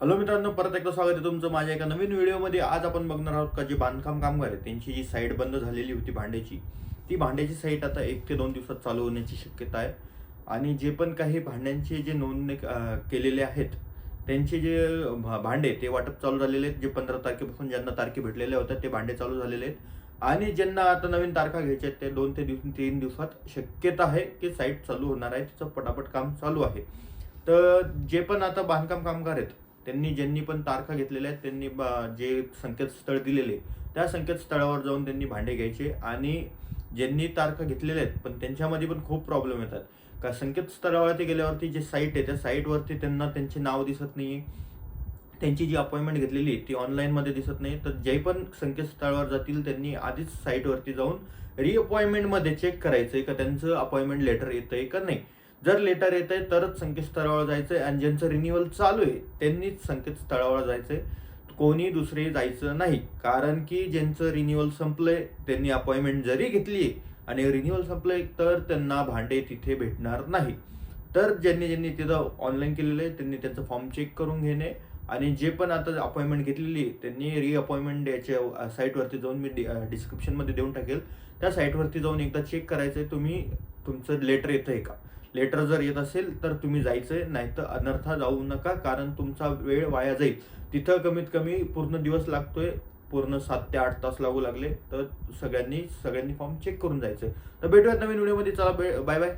Hello मित्रांनो परत एकदा स्वागत आहे तुमचं माझ्या एका नवीन व्हिडिओमध्ये. आज आपण बघणार आहोत का जे बांधकाम कामगार आहेत त्यांची जी साईट बंद झालेली होती भांड्याची ती भांड्याची साईट आता एक ते दोन दिवसात चालू होण्याची शक्यता आहे. आणि जे पण काही भांड्यांचे जे नोंदणी केलेले आहेत त्यांचे जे भा- भांडे ते वाटप चालू झालेले आहेत. जे पंधरा तारखेपासून ज्यांना तारखे भेटलेल्या होत्या ते भांडे चालू झालेले आहेत. आणि ज्यांना आता नवीन तारखा घ्यायच्या आहेत ते दोन ते दिवस तीन दिवसात शक्यता आहे की साईट चालू होणार आहे. तिचं पटापट काम चालू आहे. तर जे पण आता बांधकाम कामगार आहेत त्यांनी ज्यांनी पण तारखा घेतलेल्या आहेत त्यांनी बा- जे संकेतस्थळ दिलेले त्या संकेतस्थळावर जाऊन त्यांनी भांडे घ्यायचे आणि ज्यांनी तारखा घेतलेल्या आहेत पण त्यांच्यामध्ये पण खूप प्रॉब्लेम येतात. का संकेतस्थळावरती गेल्यावरती जे साईट आहे त्या साईटवरती त्यांना त्यांचे नाव दिसत नाही त्यांची जी अपॉइंटमेंट घेतलेली आहे ती ऑनलाईनमध्ये दिसत नाही. तर जे पण संकेतस्थळावर जातील त्यांनी आधीच साईटवरती जाऊन रिअपॉइंटमेंटमध्ये चेक करायचं आहे का त्यांचं अपॉइंटमेंट लेटर येतं आहे का नाही. जर लेटर येत आहे तरच संकेतस्थळावर जायचं आहे आणि ज्यांचं रिन्युअल चालू आहे त्यांनीच संकेतस्थळावर जायचं आहे कोणी दुसरे जायचं नाही कारण की ज्यांचं रिन्युअल संपलंय त्यांनी अपॉइंटमेंट जरी घेतली आणि रिन्युअल संपलंय तर त्यांना भांडे तिथे भेटणार नाही. तर ज्यांनी ज्यांनी तिथं ऑनलाईन केलेलं आहे त्यांनी त्यांचं फॉर्म चेक करून घेणे आणि जे पण आता अपॉइंटमेंट घेतलेली आहे त्यांनी रिअपॉइंटमेंट याच्या साईटवरती जाऊन मी डि डिस्क्रिप्शनमध्ये देऊन टाकेल. त्या साईटवरती जाऊन एकदा चेक करायचं आहे तुम्ही तुमचं लेटर येतं आहे का? लेटर जर येत असेल तर तुम्ही जायचं नाही तर अनर्था जाऊ नका कारण तुमचा वेळ वाया जाईल. तिथं कमीत कमी पूर्ण दिवस लागतोय पूर्ण सात ते आठ तास लागू लागले तर सगळ्यांनी सगळ्यांनी फॉर्म चेक करून जायचं तर भेटूयात नवीन व्हिडिओमध्ये चला बाय बाय